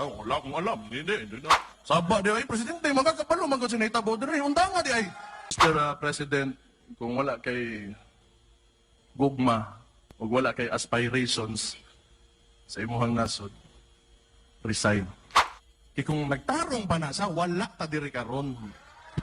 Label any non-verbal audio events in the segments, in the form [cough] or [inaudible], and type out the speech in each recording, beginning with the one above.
Ay, wala akong alam. Hindi, hindi na. Saba di ay, Presidente, magkakapalo, magkakapalo sa naitabo. Dari, undang nga di ay. Mr. uh, President, kung wala kay gugma, o wala kay aspirations sa imuhang nasod, resign. Kaya kung nagtarong pa na sa, wala ta diri karon.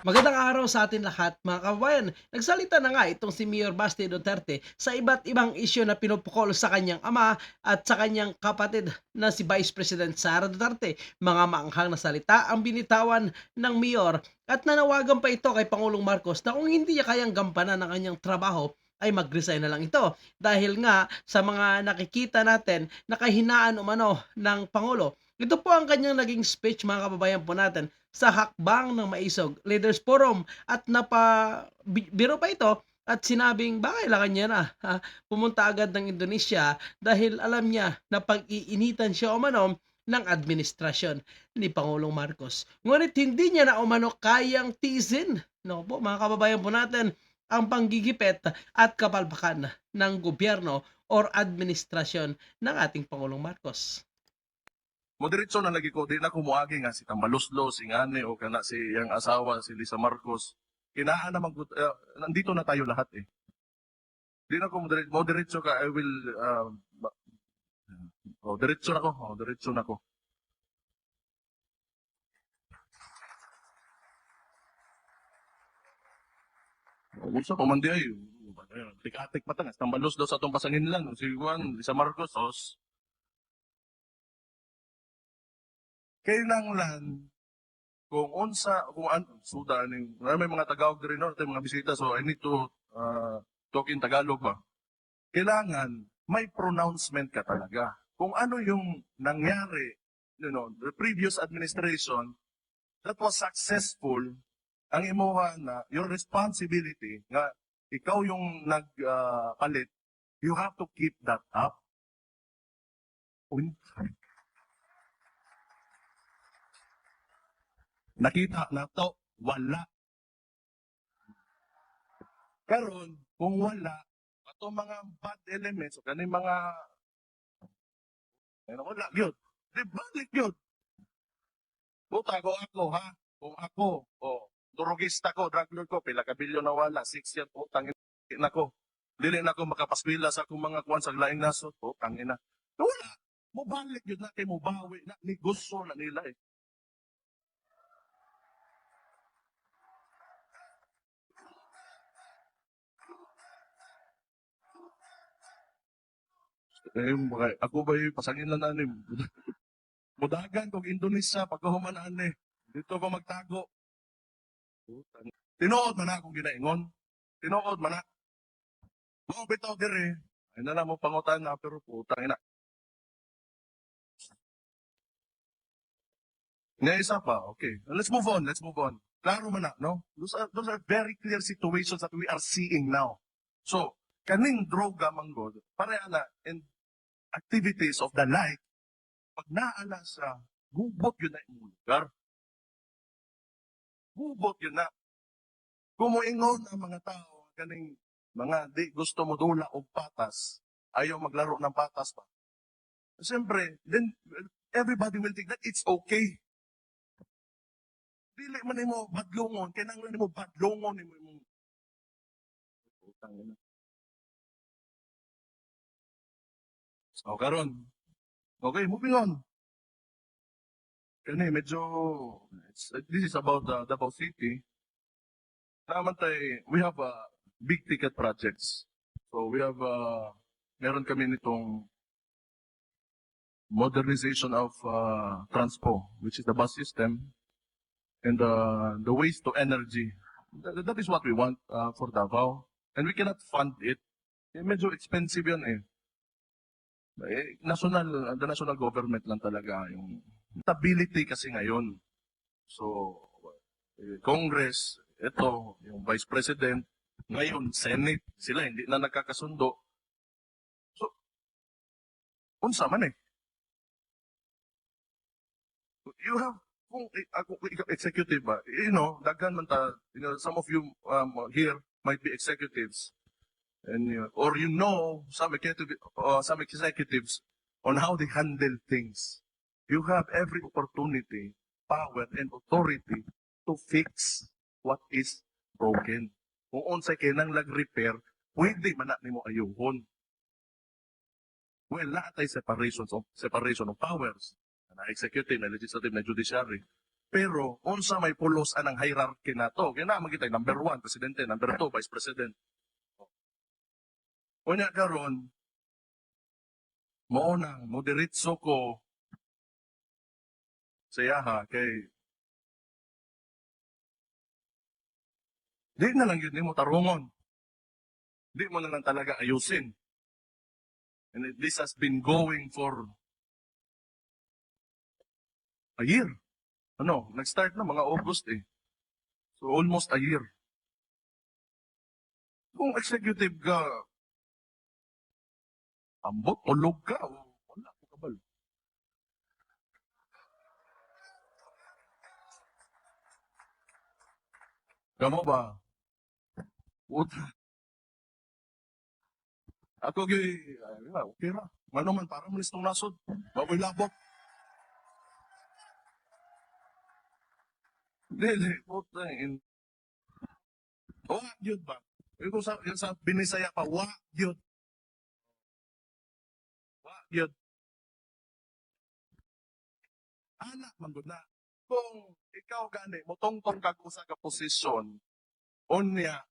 Magandang araw sa atin lahat mga kababayan. Nagsalita na nga itong si Mayor Basti Duterte sa iba't ibang isyu na pinupukol sa kanyang ama at sa kanyang kapatid na si Vice President Sara Duterte. Mga maanghang na salita ang binitawan ng Mayor at nanawagan pa ito kay Pangulong Marcos na kung hindi niya kayang gampanan ang kanyang trabaho ay mag-resign na lang ito. Dahil nga sa mga nakikita natin na kahinaan umano ng Pangulo. Ito po ang kanyang naging speech mga kababayan po natin sa hakbang ng Maisog Leaders Forum at napa bi- biro pa ito at sinabing ba kailangan niya na ha, pumunta agad ng Indonesia dahil alam niya na pag-iinitan siya umano ng administrasyon ni Pangulong Marcos. Ngunit hindi niya na umano kayang tiisin. No po, mga kababayan po natin, ang panggigipet at kapalpakan ng gobyerno or administrasyon ng ating Pangulong Marcos. Moderitso na lagi ko, di na kumuagi nga si Tambaluslo, si Ngane, o kana si yang asawa, si Lisa Marcos. Kinaan naman, ko- eh, nandito na tayo lahat eh. Di na ko moderitso, moderitso ka, I will, uh, ba- oh, diretso na ko, oh, diretso na ko. Oh, Unsa pa man di ay, tik-atik pa tangas, Tambaluslo sa atong pasangin lang, si Juan, Lisa Marcos, os, kailangan kung unsa kung an suda ni may mga Tagalog diri no? Tay mga bisita so I need to uh, talk in Tagalog ba? Kailangan may pronouncement ka talaga. Kung ano yung nangyari you know the previous administration that was successful ang imuha na your responsibility nga ikaw yung nagpalit you have to keep that up nakita na to, wala. Karon, kung wala, ato mga bad elements, o kaning mga, ano wala, yun. Di balik yun. Buta ko ako, ha? Kung ako, o, durugista ko, drug lord ko, pila kabilyo na wala, six yan, utang ina ko. Dili na ako makapaskwila sa akong mga kuwan sa laing nasod, utang ina. Wala. Mubalik yun na kay mubawi na, ni gusto na nila eh. Eh, mga- ako ba yung pasangin lang nanin? [laughs] Mudagan kog Indonesia, pagkahumanaan eh. Dito ko magtago. Tinuod man akong ginaingon. Tinuod man na. Mo bitaw dire. Ay na lang mo pangutan na pero putang ina. Nga isa pa, okay. Let's move on, let's move on. Klaro man na, no? Those are, those are very clear situations that we are seeing now. So, kaning droga manggod, pareha na, and activities of the like, pag naala sa gubot yun na imong lugar. Gubot yun na. Kumuingon ang mga tao, kaning mga di gusto mo dula o patas, ayaw maglaro ng patas pa. Siyempre, then everybody will think that it's okay. Dili man mo badlongon, kinanglan mo badlongon mo imong Putang ina. So, karon. Okay, moving on. Kani, medyo, it's, this is about the Davao City. Naman tayo, we have uh, big ticket projects. So, we have, uh, meron kami nitong modernization of uh, Transpo, which is the bus system, and uh, the waste to energy. That, that is what we want uh, for Davao. And we cannot fund it. Eh, medyo expensive yun eh. Eh, national, the national government lang talaga yung stability kasi ngayon. So, eh, Congress, ito, yung Vice President, ngayon, Senate, sila hindi na nagkakasundo. So, unsa man eh. You have, kung ako, ikaw, executive ba, you know, daghan man ta, you know, some of you um, here might be executives and uh, or you know some executive uh, some executives on how they handle things you have every opportunity, power, and authority to fix what is broken. Kung unsay kinang lag-repair, pwede man na nimo ayuhon. Well, lahat ay separations of separation of powers. Na executive, na legislative, na judiciary. Pero, unsa may pulos anang hierarchy na to. Kaya na, magkita, number one, presidente, number two, vice president. Unya karon, mo nang moderitso ko sa yaha kay di na lang yun mo tarungon. Di mo na lang talaga ayusin. And this has been going for a year. Ano, nag-start na mga August eh. So almost a year. Kung executive ka, ambot o log ka, o wala ko kabal. Kamo ba? Ut. Ako gi, okay ra. Mano man, para mo listong nasod. Baboy labok. Dili, puta, in... Wa, yun ba? Yung sa, yung sa binisaya pa, wa, yun. Wa, yun. Anak, man gud na. Kung ikaw gani, motongtong kag usa ka posisyon, unya,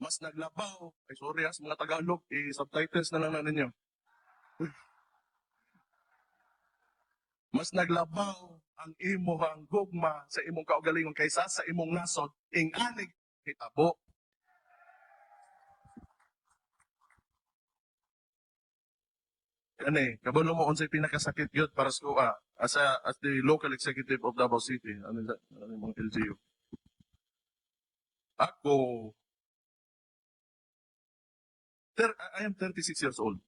mas naglabaw, ay sorry ha, sa mga Tagalog, i-subtitles na lang na ninyo. Mas naglabaw ang imuhang gugma sa imong kaugalingon kaysa sa imong nasod, ing anig hitabo. Kani, kabalo mo unsay pinakasakit gyud para sa kuha as a, as the local executive of Davao City, ano ano yung mga LGU. Ako ter, I am 36 years old.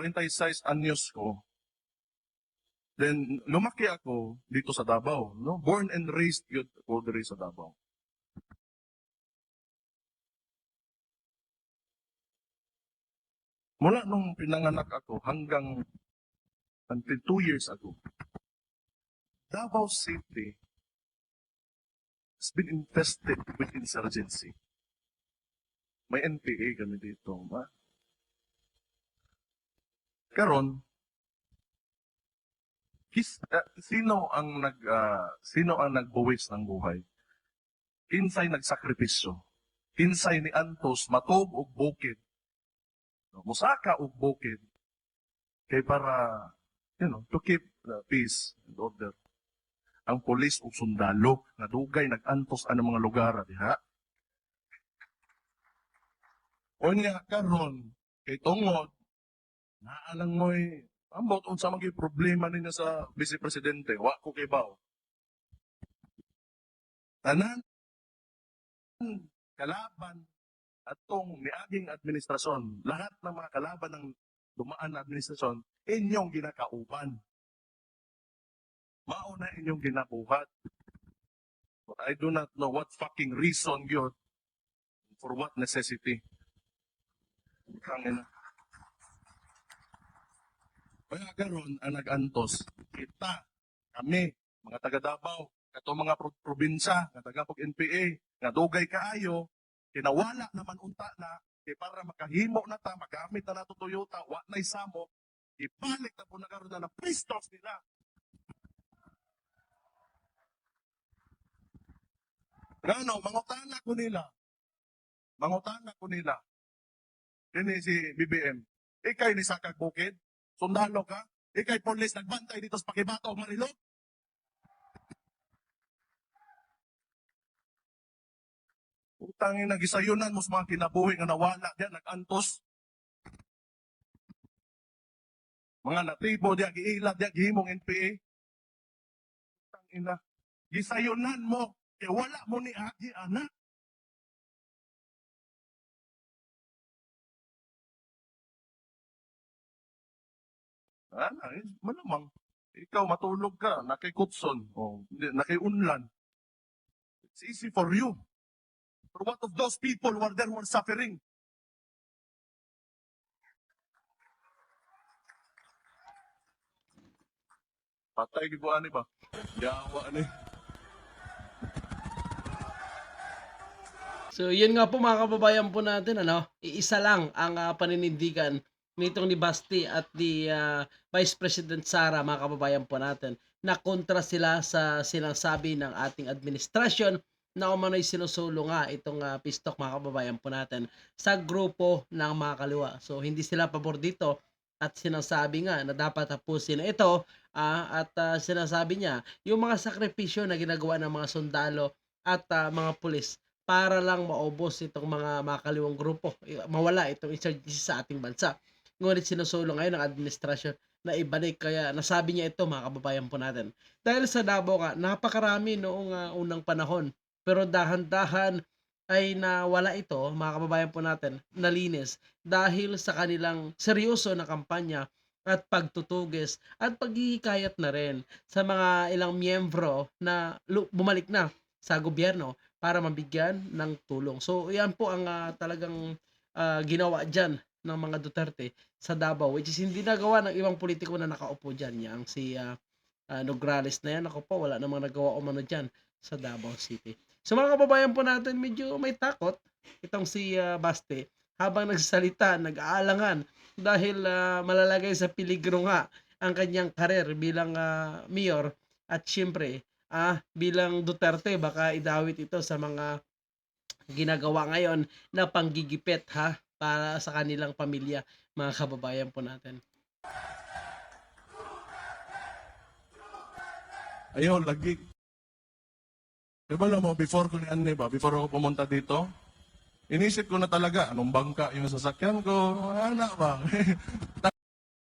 36 anyos ko. Then lumaki ako dito sa Davao, no? Born and raised gyud ako diri sa Davao. Mula nung pinanganak ako hanggang until two years ago, Davao City has been infested with insurgency. May NPA kami dito. Ma? Karon, his, ah, sino ang nag ah, sino ang nagbuwis ng buhay? Kinsay nagsakripisyo? Kinsay ni Antos matob og bukid? Musaka og bukid kay para you know, to keep the peace and order. Ang polis ug sundalo nga dugay nag-antos ang mga lugar diha. Unya karon kay tungod naalang mo'y ambot unsa man problema ninyo sa vice presidente wa ko kay baw. Tanan kalaban atong niaging administrasyon, lahat ng mga kalaban ng dumaan na administrasyon, inyong ginakauban. Mauna inyong ginabuhat. But I do not know what fucking reason yun for what necessity. Tangina. Kaya garon ang nag-antos, kita, kami, mga taga Davao, kato mga pro- probinsya, nga taga pag NPA, nga dugay kaayo, kinawala naman unta na, kay para makahimo na ta, magamit na nato Toyota, wa na isamo, ibalik na po na karon na ng pistos nila. Gano, mangutana ko nila. Mangutana ko nila. Kini si BBM. Ikay ni Sakag Bukid, sundalo ka, ikay polis nagbantay dito sa Pakibato, Marilog. Utangin na gisayunan mo sa mga kinabuhi nga nawala diyan, nag-antos. Mga natibo diya, giilad diya, gihimong NPA. Utangin na. Gisayunan mo, kaya wala mo ni Agi, anak. Ana, eh, malamang. Ikaw matulog ka, nakikutson, o nakiunlan. It's easy for you. For what of those people who are there who are suffering? Patay kay ani ba? Yawa ni. So, yun nga po mga kababayan po natin, ano, iisa lang ang ah, paninindigan nitong ni Basti at ni ah, Vice President Sara, mga kababayan po natin, na kontra sila sa sinasabi ng ating administrasyon na umano'y sinusulo nga itong ah, pistok mga kababayan po natin sa grupo ng mga kaliwa. So, hindi sila pabor dito at sinasabi nga na dapat tapusin ito ah, at ah, sinasabi niya yung mga sakripisyo na ginagawa ng mga sundalo at ah, mga pulis para lang maubos itong mga makaliwang grupo, mawala itong insurgency sa ating bansa. Ngunit sinusulong ngayon ng administrasyon na ibalik kaya nasabi niya ito mga kababayan po natin. Dahil sa Davao nga, napakarami noong ah, unang panahon. Pero dahan-dahan ay nawala ito, mga kababayan po natin, nalinis dahil sa kanilang seryoso na kampanya at pagtutuges at paghihikayat na rin sa mga ilang miyembro na bumalik na sa gobyerno para mabigyan ng tulong. So, yan po ang ah, talagang ah, ginawa dyan ng mga Duterte sa Davao, which is hindi nagawa ng ibang politiko na nakaupo dyan. Yang si ah, ah, Nograles na yan, ako po, wala namang nagawa umano dyan sa Davao City. So mga kababayan po natin, medyo may takot itong si ah, Baste habang nagsasalita, nag-aalangan dahil ah, malalagay sa peligro nga ang kanyang karir bilang ah, mayor at syempre ah, bilang Duterte baka idawit ito sa mga ginagawa ngayon na panggigipit ha para sa kanilang pamilya mga kababayan po natin. Ayaw, lagi. Diba alam mo, before ko ni Anne ba, before ako pumunta dito, inisip ko na talaga, anong bangka yung sasakyan ko, anak ba? [laughs]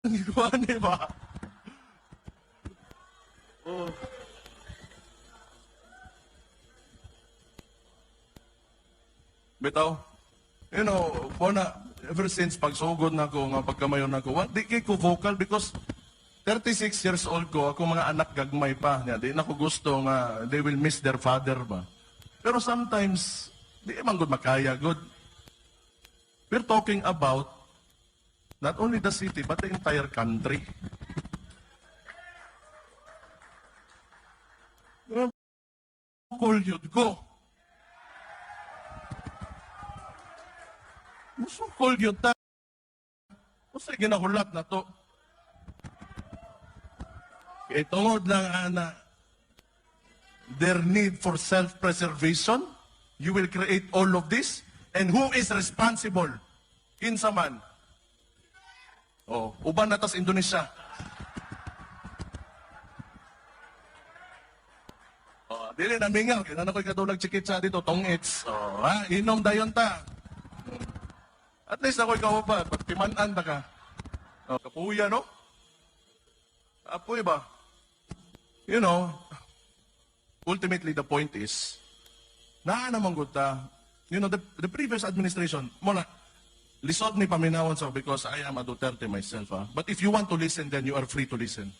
Tangi ko, Anne ba? Oh. Bitaw, you know, na, ever since pagsugod na ko, nga pagkamayon na ko, wa- di kay ko vocal because 36 years old ko, ako mga anak gagmay pa. Di na ko gusto nga they will miss their father ba. Pero sometimes, di man good makaya good. We're talking about not only the city, but the entire country. Kul yun ko. Musukol yun ta. Kasi ginahulat na to. Kaya tungod lang ana, their need for self-preservation, you will create all of this, and who is responsible? Kinsa man. Oh, uban na tas Indonesia. Oh, dili na mingaw, kaya na ko'y katulag chikitsa dito, tongits. Oh, ha, inom dayon ta. At least ako'y kaupa, pagtimanan ta ka. Oh, kapuya, no? Apoy ba? You know, ultimately the point is, naa naman gud ta, you know, the, the previous administration, muna, lisod ni paminawon sa because I am a Duterte myself, ah. But if you want to listen, then you are free to listen.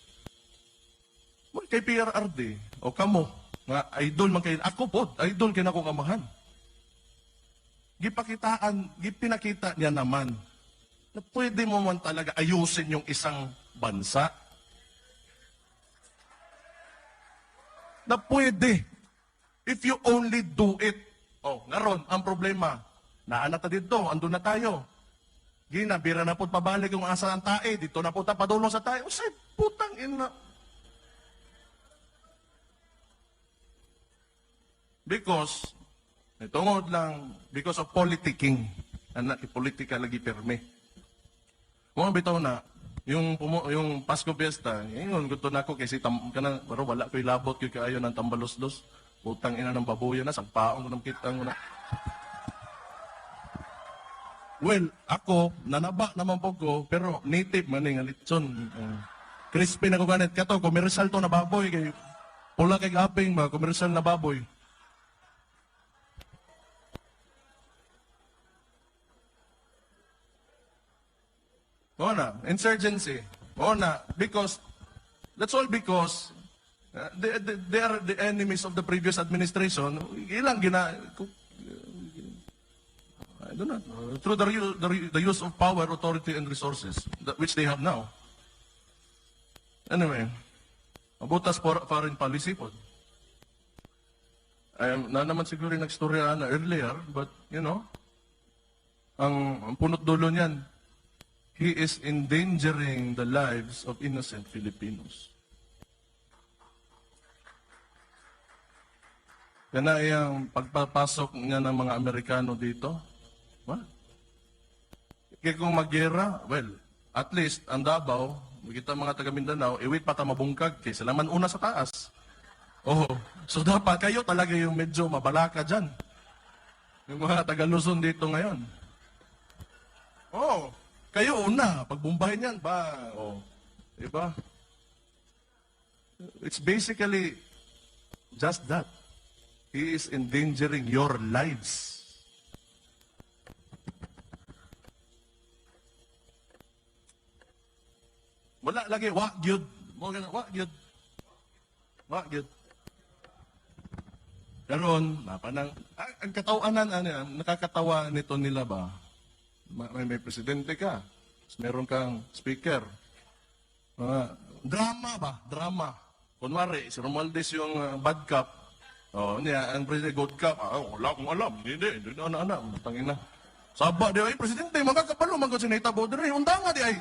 Mo kay PRRD, o kamo, nga idol man kay ako po, idol kay nako kamahan. Gipakitaan, gipinakita niya naman na pwede mo man talaga ayusin yung isang bansa. Na pwede. If you only do it. Oh, ngaron, ang problema. Naana ta dito, andun na tayo. Gina, bira na po pabalik yung asa ng tae. Dito na po ta padulong sa tae. O say, putang ina. Because, itungod lang, because of politicking. Anak, politika lagi perme. Mga bitaw na, yung pumo, yung Pasko Fiesta, yun, gusto na ako kasi tam, kana, pero wala ko'y labot ko'y kaayo ng tambalos-los. Putang ina ng babuya na, sagpaong ko ng kitang na. Well, ako, nanaba naman po ko, pero native man nga litson. Uh, crispy na ko ganit. Kato, komersyal to na baboy. Kay, pula kay gaping ba, komersyal na baboy. Oo na, insurgency. Oo na, because, that's all because, uh, they, they, they are the enemies of the previous administration. Ilang gina, ku- I don't know, uh, through the, the, the use of power, authority, and resources, that, which they have now. Anyway, Butas for foreign policy po. Ay, na naman siguro nagstorya na earlier, but you know, ang, ang punot dulo niyan, he is endangering the lives of innocent Filipinos. Kana yung pagpapasok niya ng mga Amerikano dito, well, kaya kung magyera, well, at least ang Davao, kita mga taga Mindanao, iwit pa mabungkag kay sila man una sa taas. Oh, so dapat kayo talaga yung medyo mabalaka dyan. Yung mga taga Luzon dito ngayon. Oh, kayo una, pagbumbahin yan ba? Oh, diba? It's basically just that. He is endangering your lives. Wala lagi, wa gyud. Mo ganun, wa gyud. Wa gyud. Karon, napanang ang, ang katawanan ano nakakatawa nito nila ba? Ma- May, may presidente ka. Meron kang speaker. Mga drama ba? Drama. Kunwari, si Romualdez yung uh, bad cop. Oh, niya, ang president good cop. Ah, wala akong alam. Hindi, hindi, hindi na, anak. Tangin na. Saba di ay, presidente, magkakapalo, magkakapalo, sinita bo, dire, undanga di ay.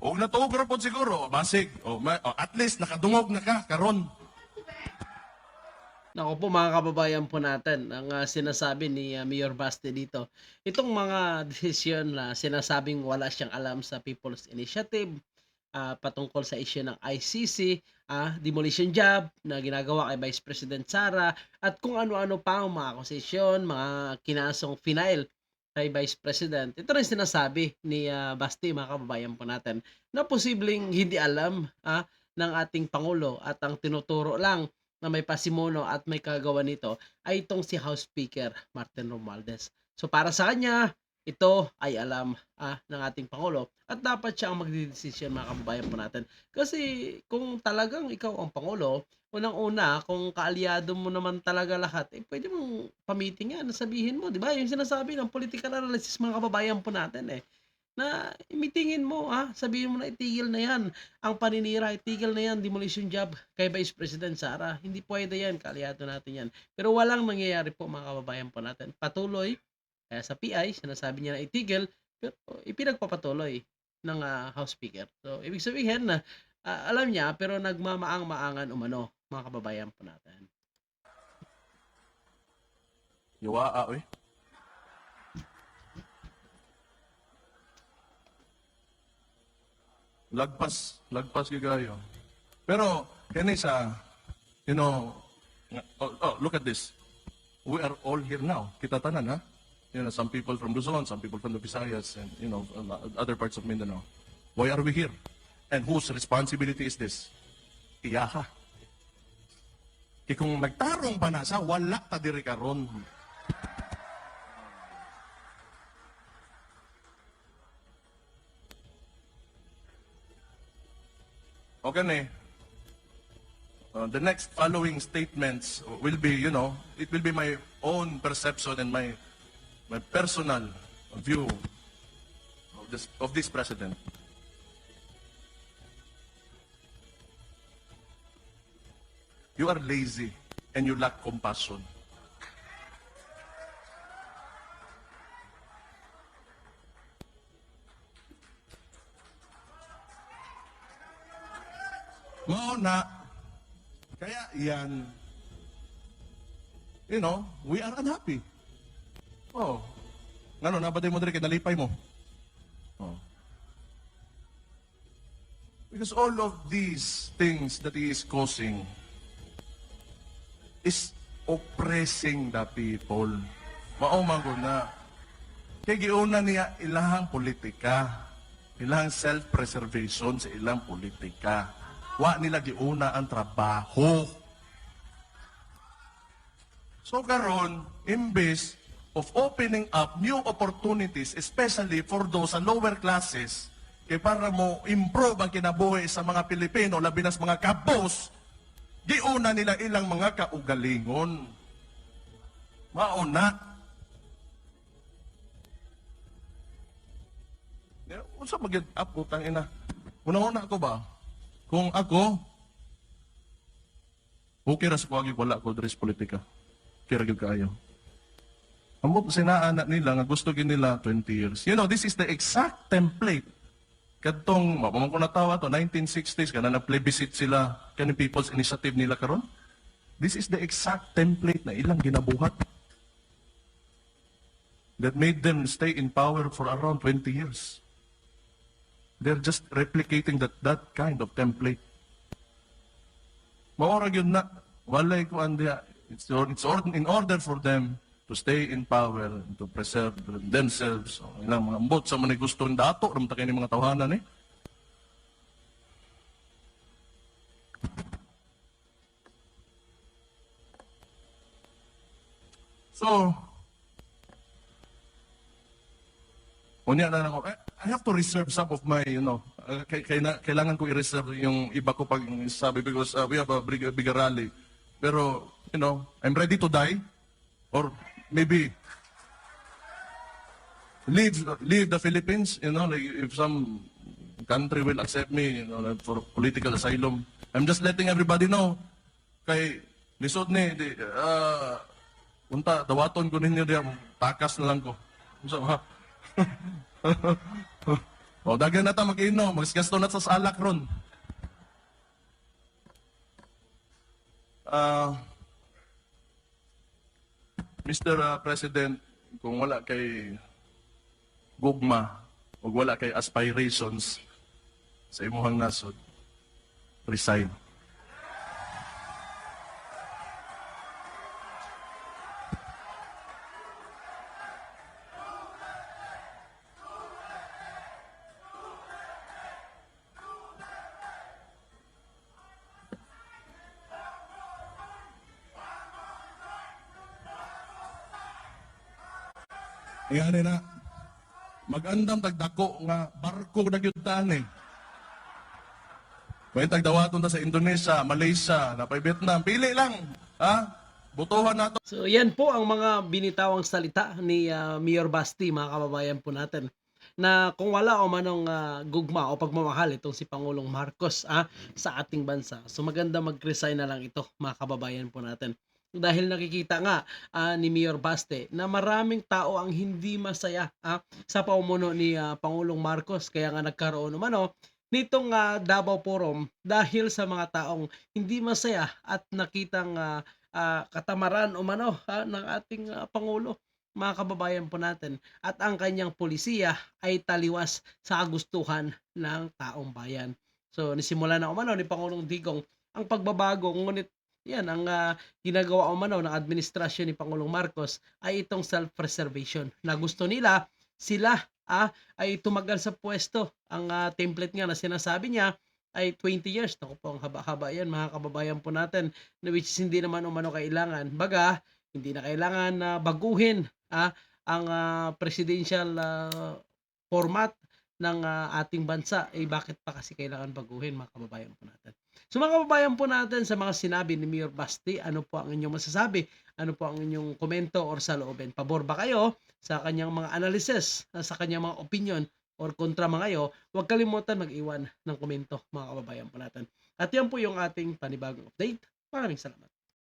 Og natuog ra pod siguro, basig. O, ma- o, at least nakadungog na ka karon. Nako po mga kababayan po natin, ang ah, sinasabi ni ah, Mayor Basti dito, itong mga desisyon na sinasabing wala siyang alam sa People's Initiative, ah, patungkol sa issue ng ICC, ah, demolition job na ginagawa kay Vice President Sara, at kung ano-ano pa ang mga akusasyon, mga kinasong final kay Vice President. Ito rin sinasabi ni ah, Basti, mga kababayan po natin, na posibleng hindi alam ah, ng ating Pangulo at ang tinuturo lang na may pasimuno at may kagawa nito ay itong si House Speaker Martin Romualdez. So para sa kanya, ito ay alam ah, ng ating Pangulo at dapat siya ang magdidesisyon mga kababayan po natin. Kasi kung talagang ikaw ang Pangulo, unang-una, kung kaalyado mo naman talaga lahat, eh pwede mong pamiting yan, sabihin mo, di ba? Yung sinasabi ng political analysis mga kababayan po natin eh na imitingin mo ha, sabihin mo na itigil na yan ang paninira, itigil na yan, demolition job kay Vice President Sara. Hindi pwede yan, kaaliado natin yan. Pero walang nangyayari po mga kababayan po natin. Patuloy, kaya sa PI, sinasabi niya na itigil, pero ipinagpapatuloy ng ah, House Speaker. So, ibig sabihin na ah, alam niya, pero nagmamaang-maangan umano, mga kababayan po natin. Yuwa, oy. Lagpas, lagpas gigayo. Pero, kani sa, you know, oh, oh, look at this. We are all here now. Kita tanan, ha? You know, some people from Luzon, some people from the Visayas, and, you know, other parts of Mindanao. Why are we here? And whose responsibility is this? Iyaha. Kaya kung nagtarong pa na sa, wala ta diri karon. Okay na. Uh, the next following statements will be, you know, it will be my own perception and my my personal view of this of this president. You are lazy and you lack compassion. Mao na. Kaya yan, you know, we are unhappy. Oh. Ngano, nabaday mo diri kay nalipay mo. Oh. Because all of these things that he is causing is oppressing the people. Mao gud na. Kay giuna niya ilahang politika. Ilahang self-preservation sa ilang politika. Wa nila giuna ang trabaho. So karon, imbes of opening up new opportunities, especially for those sa lower classes, kay para mo improve ang kinabuhi sa mga Pilipino, labi na sa mga kabos, giuna nila ilang mga kaugalingon. Mauna. unsa magid up utang ina. Una-una ako ba? Kung ako okay ra sa kuwagi wala ko dress politika. Kira gyud kaayo. Ambot sinaan na nila nga gusto gid nila 20 years. You know, this is the exact template. Kadtong mapamang ko natawa to 1960s kana na plebiscite sila kani People's Initiative nila karon. This is the exact template na ilang ginabuhat that made them stay in power for around 20 years. They're just replicating that that kind of template. Maora yun na walay ko andiya. It's, it's or- in order for them to stay in power and to preserve themselves. O, ilang mga ambot sa mga gusto ng dato, ramta kayo mga tawanan eh. So, Unya na ako, eh, I have to reserve some of my, you know, uh, kailangan ko i-reserve yung iba ko pag sabi because uh, we have a big, bigger rally. Pero, you know, I'm ready to die or maybe leave leave the Philippines, you know, like if some country will accept me, you know, for political asylum. I'm just letting everybody know. Kay lisod ni di uh, unta dawaton ko ninyo diya takas na lang ko. So, ha? [laughs] [laughs] o, dagan na ta mag-ino, magsgasto na sa salak ron. Ah, Mr. uh, President, kung wala kay gugma o wala kay aspirations sa imuhang nasod, resign. Iyan na. Magandam tagdako nga barko na gyutan eh. May tagdawaton ta sa Indonesia, Malaysia, na pa Vietnam. Pili lang. Ha? Butuhan nato. So yan po ang mga binitawang salita ni ah, Mayor Basti mga kababayan po natin na kung wala o manong ah, gugma o pagmamahal itong si Pangulong Marcos ah, sa ating bansa. So maganda mag-resign na lang ito mga kababayan po natin. Dahil nakikita nga ah, ni Mayor Baste na maraming tao ang hindi masaya ah, sa paumuno ni ah, Pangulong Marcos kaya nga nagkaroon umano nitong ah, Davao Forum dahil sa mga taong hindi masaya at nakitang ah, ah, katamaran umano ha, ng ating ah, Pangulo mga kababayan po natin at ang kanyang polisiya ay taliwas sa kagustuhan ng taong bayan. So nisimula na umano ni Pangulong Digong ang pagbabago ngunit yan ang ah, ginagawa umano ng administrasyon ni Pangulong Marcos ay itong self-preservation na gusto nila sila ah, ay tumagal sa pwesto. Ang ah, template nga na sinasabi niya ay 20 years. Naku po, ang haba-haba yan mga kababayan po natin na which is hindi naman umano kailangan. Baga, hindi na kailangan na baguhin ah, ang ah, presidential ah, format ng ah, ating bansa. Eh bakit pa kasi kailangan baguhin mga kababayan po natin? So mga kababayan po natin sa mga sinabi ni Mayor Basti, ano po ang inyong masasabi? Ano po ang inyong komento or salooben? Pabor ba kayo sa kanyang mga analysis, sa kanyang mga opinion or kontra mga kayo, huwag kalimutan mag-iwan ng komento mga kababayan po natin. At yan po yung ating panibagong update. Maraming salamat.